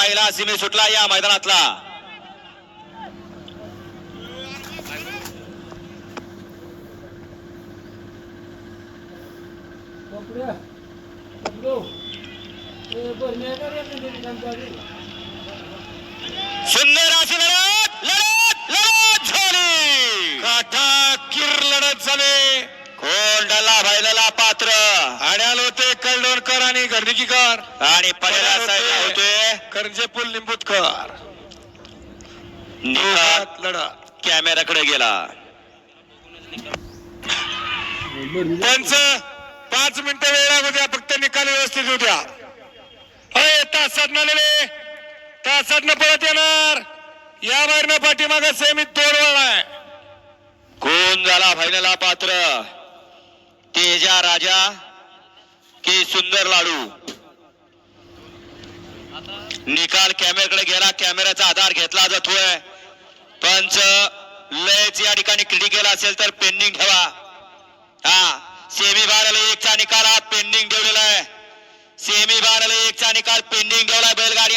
पहिला सिमी सुटला या मैदानातला. सुंदर कळडोणकर आणि पहिला साईडला होते. करंजे पुल लिंबूतकर लढत कॅमेराकडे गेला. त्यांचं पाच मिनिटं वेळ लागू द्या फक्त निकाल व्यवस्थित होऊ द्या. अय तासात नले तासात न परत येणार. या बाहेरनं पाठीमाग सेमीत दोन वेळ आहे. कोण झाला फायनला पात्र. तेजा राजा की सुंदर लाडू. निकाल कॅमेराकडे गेला कॅमेऱ्याचा आधार घेतला जातोय पंच लयच या ठिकाणी क्रिटिकल असेल तर पेंडिंग ठेवा. हा सेमी बाराला एकचा निकाल आज पेंडिंग ठेवलेला आहे. सेमी बाराला एकचा निकाल पेंडिंग ठेवला बैलगाडी